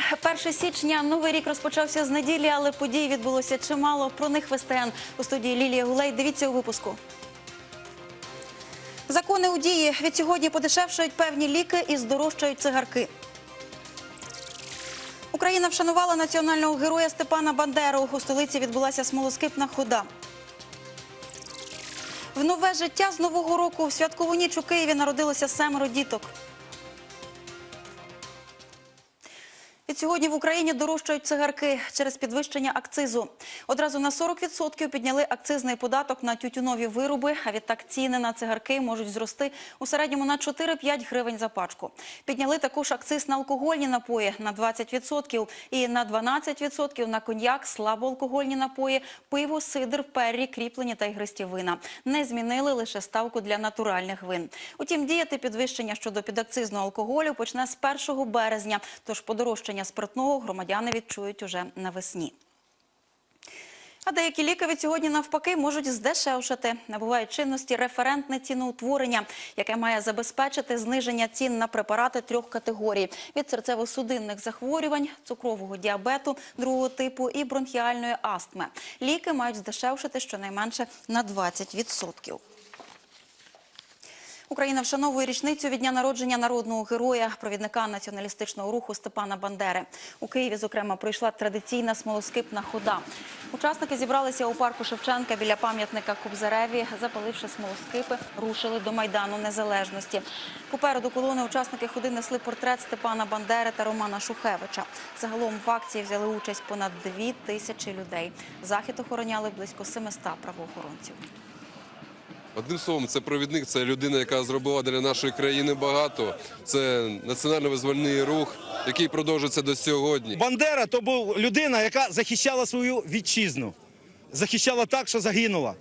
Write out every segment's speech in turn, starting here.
Добрий 1 січня. Новий рік розпочався з неділі, але подій відбулося чимало. Про них в СТН у студії Лілія Гулей. Дивіться у випуску. Закони у дії. Від сьогодні подешевшують певні ліки і здорожчають цигарки. Україна вшанувала національного героя Степана Бандеру. У столиці відбулася смолоскипна хода. В нове життя з нового року в святкову ніч у Києві народилося семеро діток. Від сьогодні в Україні дорожчають цигарки через підвищення акцизу. Одразу на 40% підняли акцизний податок на тютюнові вироби, а відтак ціни на цигарки можуть зрости у середньому на 4-5 гривень за пачку. Підняли також акциз на алкогольні напої на 20% і на 12% на коньяк, слабоалкогольні напої, пиво, сидр, перрі, кріплені та ігристі вина. Не змінили лише ставку для натуральних вин. Утім, діяти підвищення щодо підакцизного алкоголю почне з 1 березня, тож подорожчання спиртного громадяни відчують уже навесні. А деякі ліки від сьогодні навпаки можуть здешевшати. Набуває чинності референтне ціноутворення, яке має забезпечити зниження цін на препарати трьох категорій: від серцево-судинних захворювань, цукрового діабету другого типу і бронхіальної астми. Ліки мають здешевшити щонайменше на 20%. Україна вшановує річницю від дня народження народного героя, провідника націоналістичного руху Степана Бандери. У Києві, зокрема, пройшла традиційна смолоскипна хода. Учасники зібралися у парку Шевченка біля пам'ятника Кобзареві, запаливши смолоскипи, рушили до Майдану Незалежності. Попереду колони учасники ходи несли портрет Степана Бандери та Романа Шухевича. Загалом в акції взяли участь понад дві тисячі людей. Захід охороняли близько 700 правоохоронців. Одним словом, це провідник, це людина, яка зробила для нашої країни багато. Це національно-визвольний рух, який продовжується до сьогодні. Бандера то був людина, яка захищала свою вітчизну. Захищала так, що загинула.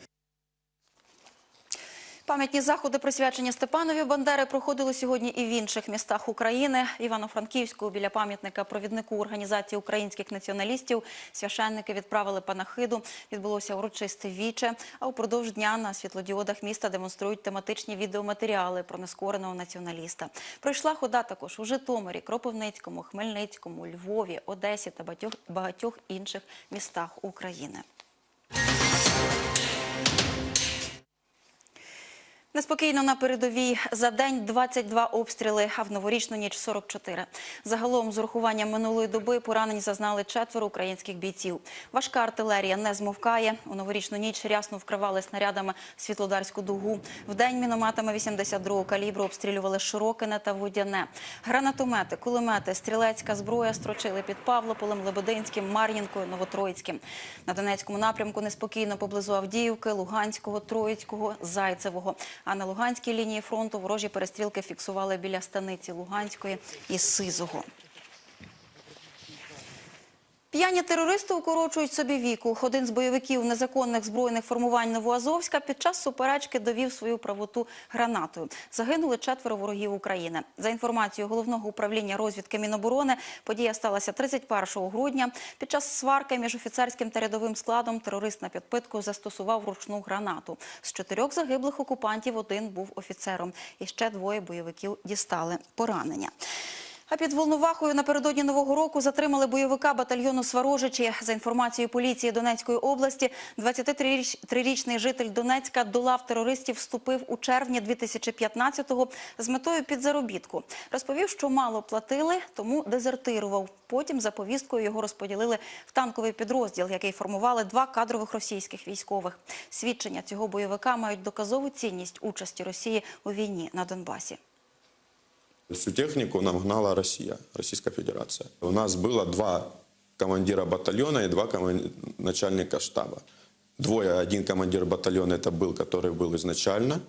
Пам'ятні заходи, присвячені Степанові Бандери, проходили сьогодні і в інших містах України. В Івано-Франківську біля пам'ятника провіднику організації українських націоналістів священники відправили панахиду. Відбулося урочисте віче. А упродовж дня на світлодіодах міста демонструють тематичні відеоматеріали про нескореного націоналіста. Пройшла хода також у Житомирі, Кропивницькому, Хмельницькому, Львові, Одесі та багатьох, інших містах України. Неспокійно на передовій за день 22 обстріли, а в новорічну ніч 44. Загалом, з урахуванням минулої доби, поранень зазнали четверо українських бійців. Важка артилерія не змовкає. У новорічну ніч рясно вкривали снарядами Світлодарську дугу. Вдень мінометами 82-го калібру обстрілювали Широкине та Водяне. Гранатомети, кулемети, стрілецька зброя строчили під Павлополем, Лебединським, Мар'їнкою, Новотроїцьким. На Донецькому напрямку неспокійно поблизу Авдіївки, Луганського, Троїцького, Зайцевого. А на Луганській лінії фронту ворожі перестрілки фіксували біля станиці Луганської і Сизого. П'яні терористи укорочують собі віку. Один з бойовиків незаконних збройних формувань Новоазовська під час суперечки довів свою правоту гранатою. Загинули четверо ворогів України. За інформацією головного управління розвідки Міноборони, подія сталася 31 грудня. Під час сварки між офіцерським та рядовим складом терорист на підпитку застосував ручну гранату. З чотирьох загиблих окупантів один був офіцером. І ще двоє бойовиків дістали поранення. А під Волновахою напередодні Нового року затримали бойовика батальйону Сварожичі. За інформацією поліції Донецької області, 23-річний житель Донецька до лав терористів вступив у червні 2015-го з метою підзаробітку. Розповів, що мало платили, тому дезертирував. Потім за повісткою його розподілили в танковий підрозділ, який формували два кадрових російських військових. Свідчення цього бойовика мають доказову цінність участі Росії у війні на Донбасі. Всю технику нам гнала Россия, Российская Федерация. У нас было два командира батальона и два начальника штаба. Двое, один командир батальона это был, который был изначально,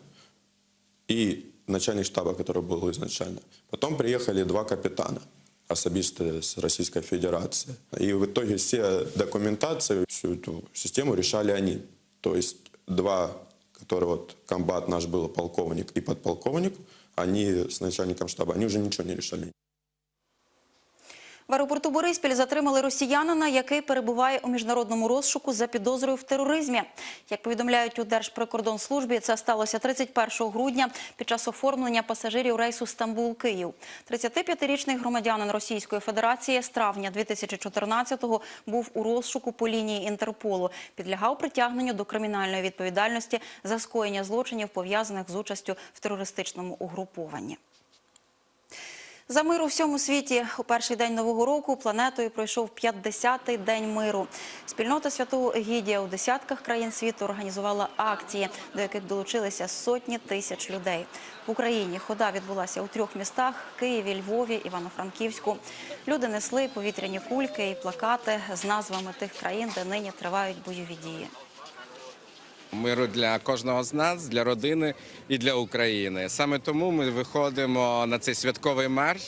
и начальник штаба, который был изначально. Потом приехали два капитана, особисты с Российской Федерации. И в итоге все документации, всю эту систему решали они. То есть два, которые вот комбат наш был полковник и подполковник, они с начальником штаба, они уже ничего не решали. В аеропорту Бориспіль затримали росіянина, який перебуває у міжнародному розшуку за підозрою в тероризмі. Як повідомляють у Держприкордонслужбі, це сталося 31 грудня під час оформлення пасажирів рейсу Стамбул-Київ. 35-річний громадянин Російської Федерації з травня 2014-го був у розшуку по лінії Інтерполу. Підлягав притягненню до кримінальної відповідальності за скоєння злочинів, пов'язаних з участю в терористичному угрупованні. За мир у всьому світі у перший день нового року планетою пройшов 50-й день миру. Спільнота святого Егідія у десятках країн світу організувала акції, до яких долучилися сотні тисяч людей. В Україні хода відбулася у трьох містах: Києві, Львові, Івано-Франківську. Люди несли повітряні кульки і плакати з назвами тих країн, де нині тривають бойові дії. Миру для кожного з нас, для родини і для України. Саме тому ми виходимо на цей святковий марш.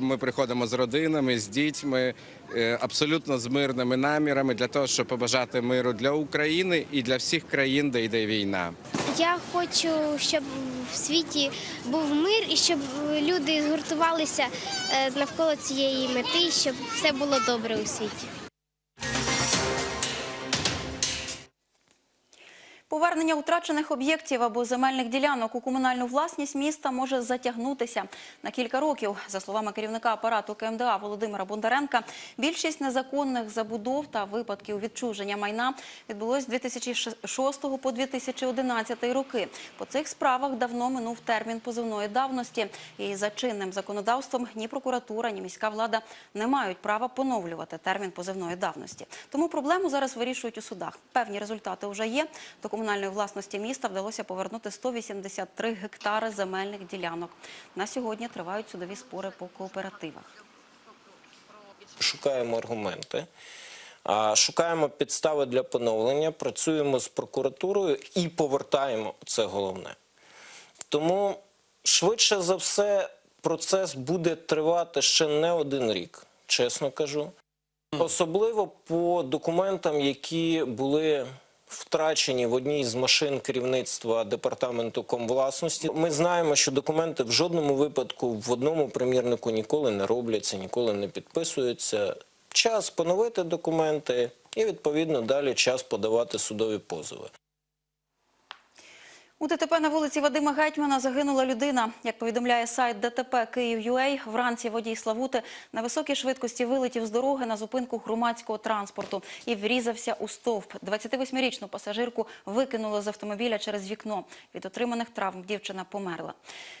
Ми приходимо з родинами, з дітьми, е, абсолютно з мирними намірами для того, щоб побажати миру для України і для всіх країн, де йде війна. Я хочу, щоб в світі був мир і щоб люди згуртувалися е, навколо цієї мети, щоб все було добре у світі. Повернення втрачених об'єктів або земельних ділянок у комунальну власність міста може затягнутися на кілька років. За словами керівника апарату КМДА Володимира Бондаренка, більшість незаконних забудов та випадків відчуження майна відбулось з 2006 по 2011 роки. По цих справах давно минув термін позовної давності. І за чинним законодавством ні прокуратура, ні міська влада не мають права поновлювати термін позовної давності. Тому проблему зараз вирішують у судах. Певні результати вже є. До комунальної власності міста вдалося повернути 183 гектари земельних ділянок. На сьогодні тривають судові спори по кооперативах. шукаємо аргументи, шукаємо підстави для поновлення, працюємо з прокуратурою і повертаємо це головне. Тому швидше за все процес буде тривати ще не один рік, чесно кажу. Особливо по документам, які були втрачені в одній з машин керівництва департаменту комвласності. Ми знаємо, що документи в жодному випадку в одному примірнику ніколи не робляться, ніколи не підписуються. Час поновити документи і відповідно далі час подавати судові позови. У ДТП на вулиці Вадима Гетьмана загинула людина. Як повідомляє сайт ДТП Київ.UA, вранці водій Славути на високій швидкості вилетів з дороги на зупинку громадського транспорту і врізався у стовп. 28-річну пасажирку викинуло з автомобіля через вікно. Від отриманих травм дівчина померла.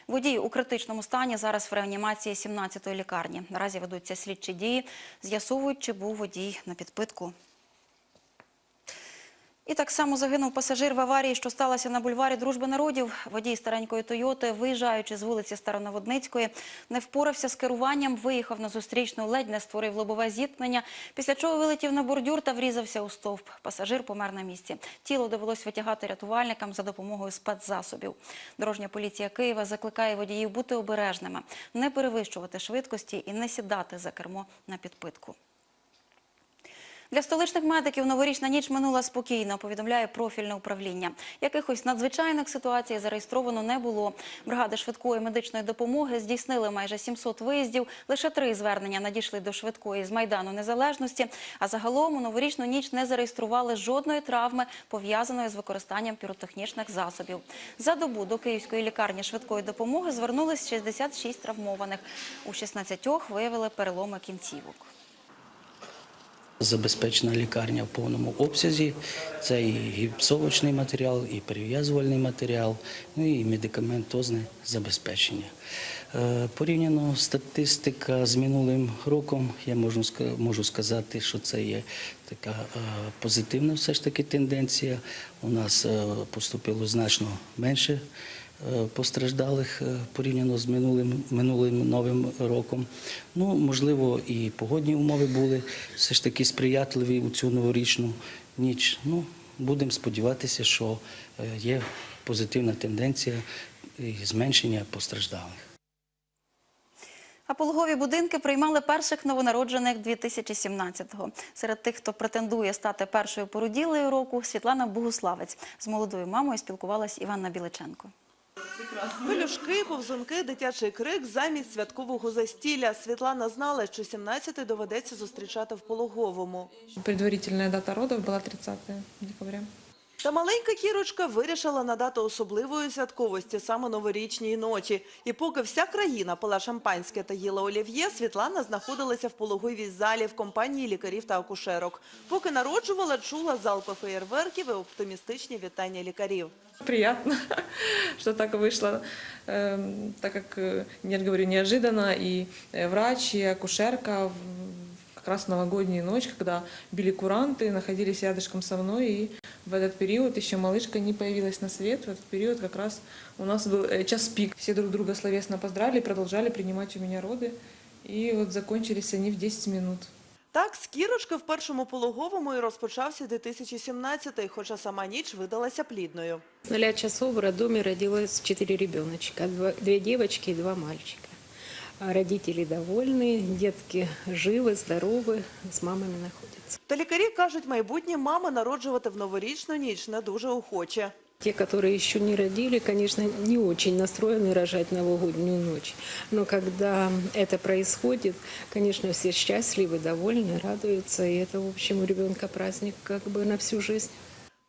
Водій у критичному стані зараз в реанімації 17-ї лікарні. Наразі ведуться слідчі дії, з'ясовують, чи був водій на підпитку. І так само загинув пасажир в аварії, що сталося на бульварі Дружби народів. Водій старенької Тойоти, виїжджаючи з вулиці Староноводницької, не впорався з керуванням, виїхав на зустрічну, ледь не створив лобове зіткнення, після чого вилетів на бордюр та врізався у стовп. Пасажир помер на місці. Тіло довелось витягати рятувальникам за допомогою спецзасобів. Дорожня поліція Києва закликає водіїв бути обережними, не перевищувати швидкості і не сідати за кермо на підпитку. Для столичних медиків новорічна ніч минула спокійно, повідомляє профільне управління. Якихось надзвичайних ситуацій зареєстровано не було. Бригади швидкої медичної допомоги здійснили майже 700 виїздів. Лише три звернення надійшли до швидкої з майдану незалежності. А загалом у новорічну ніч не зареєстрували жодної травми, пов'язаної з використанням піротехнічних засобів. За добу до київської лікарні швидкої допомоги звернулись 66 травмованих. У 16 виявили переломи кінцівок. Забезпечена лікарня в повному обсязі. Це і гіпсовочний матеріал, і перев'язувальний матеріал, ну і медикаментозне забезпечення. Е, Порівняно статистика з минулим роком, я можу, можу сказати, що це є така е, позитивна все ж таки тенденція. У нас е, поступило значно менше постраждалих е, порівняно з минулим, минулим новим роком. Ну, можливо, і погодні умови були все ж таки сприятливі у цю новорічну ніч. Ну, будемо сподіватися, що е, є позитивна тенденція зменшення постраждалих. А пологові будинки приймали перших новонароджених 2017-го. Серед тих, хто претендує стати першою породілею року, Світлана Богуславець. З молодою мамою спілкувалась Іванна Біличенко. Пелюшки, повзунки, дитячий крик замість святкового застілля. Світлана знала, що 17-й доведеться зустрічати в пологовому. Предварительная дата родов была 30 декабря. Та маленька кірочка вирішила надати особливої святковості саме новорічній ночі. І поки вся країна пила шампанське та їла олів'є, Світлана знаходилася в пологовій залі в компанії лікарів та акушерок. Поки народжувала, чула залпи феєрверків і оптимістичні вітання лікарів. Приятно, что так вышло, эм, так как, э, нет, говорю, неожиданно. И э, врач, и акушерка в- как раз в новогоднюю ночь, когда били куранты, находились рядышком со мной. И в этот период еще малышка не появилась на свет. В этот период как раз у нас был э, час пик. Все друг друга словесно поздравили, и продолжали принимать у меня роды. И вот закончились они в 10 минут. Так, з кірочки в першому пологовому і розпочався 2017-й, хоча сама ніч видалася плідною. С нуля часов в роддоме родилось четыре ребеночка, два- две девочки и два мальчика. А Родители довольны, детки живы, здоровы, с мамами находятся. Та лікарі кажуть, майбутні мами народжувати в новорічну ніч не дуже охоче. Те, которые еще не родили, конечно, не очень настроены рожать новогоднюю ночь. Но когда это происходит, конечно, все счастливы, довольны, радуются. И это, в общем, у ребенка праздник как бы на всю жизнь.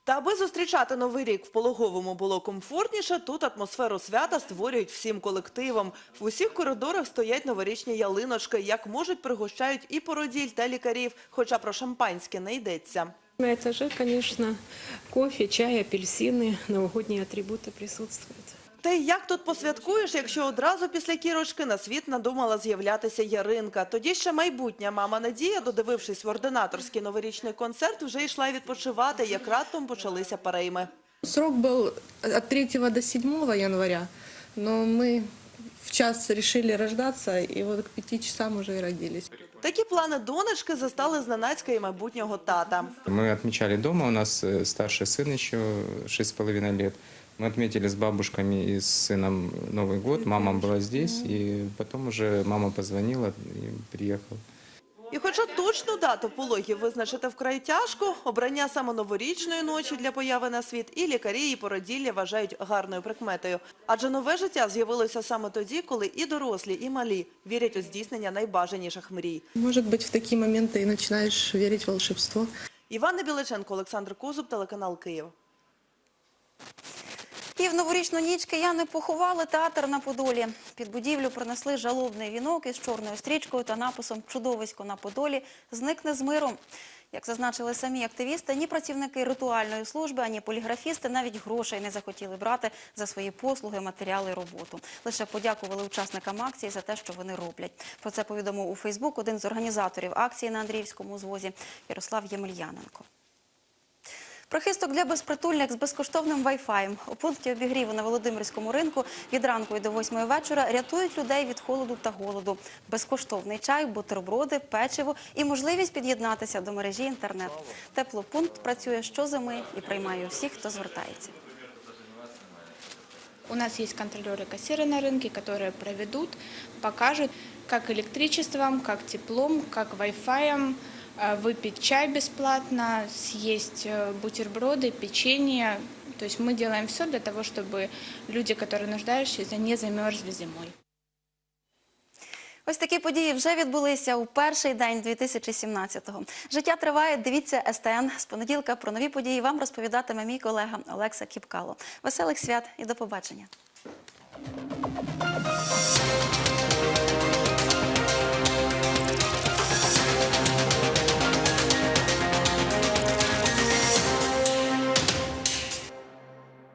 Та аби зустрічати новий рік в пологовому було комфортніше, тут атмосферу свята створюють всім колективом. В усіх коридорах стоять новорічні ялиночки. Як можуть, пригощають і породіль та лікарів, хоча про шампанське не йдеться. На этаже, конечно, кофе, чай, апельсины, новогодние атрибуты присутствуют. Та й як тут посвяткуєш, якщо одразу після кірочки на світ надумала з'являтися Яринка? Тоді ще майбутня мама Надія, додивившись в ординаторський новорічний концерт, вже йшла відпочивати, як раптом почалися перейми. Срок был от 3 до 7 января, но мы в час решили рождаться, и вот к 5 часам уже и родились. Такі плани донечки застали зненацька і майбутнього тата. Мы отмечали дома, у нас э, старший сын еще шесть с половиной лет. Мы отметили с бабушками и с сыном Новый год. Мама была здесь, и потом уже мама позвонила и приехал. І хоча точну дату пологів визначити вкрай тяжко, обрання саме новорічної ночі для появи на світ і лікарі, і породілля вважають гарною прикметою. Адже нове життя з'явилося саме тоді, коли і дорослі, і малі вірять у здійснення найбажаніших мрій. Может быть, в такие моменты и начинаешь верить в волшебство. Івана Біличенко, Олександр Козуб, телеканал Київ. І в новорічну ніч кияни поховали театр на Подолі. Під будівлю принесли жалобний вінок із чорною стрічкою та написом «Чудовисько на Подолі зникне з миром». Як зазначили самі активісти, ні працівники ритуальної служби, ані поліграфісти навіть грошей не захотіли брати за свої послуги, матеріали роботу. Лише подякували учасникам акції за те, що вони роблять. Про це повідомив у Фейсбук один з організаторів акції на Андріївському звозі Ярослав Ємельяненко. Прихисток для безпритульних з безкоштовним вайфаєм у пункті обігріву на Володимирському ринку від ранку і до восьмої вечора рятують людей від холоду та голоду. Безкоштовний чай, бутерброди, печиво і можливість під'єднатися до мережі інтернет. Теплопункт працює щозими і приймає усіх, хто звертається. У нас есть контролеры кассиры на рынке, которые проведут, покажут, как электричеством, как теплом, как Wi-Fi, э, выпить чай бесплатно, съесть э, бутерброды, печенье. То есть мы делаем все для того, чтобы люди, которые нуждающиеся, не замерзли зимой. Ось такі події вже відбулися у перший день 2017-го. Життя триває. Дивіться СТН. З понеділка про нові події вам розповідатиме мій колега Олекса Кіпкало. Веселих свят і до побачення.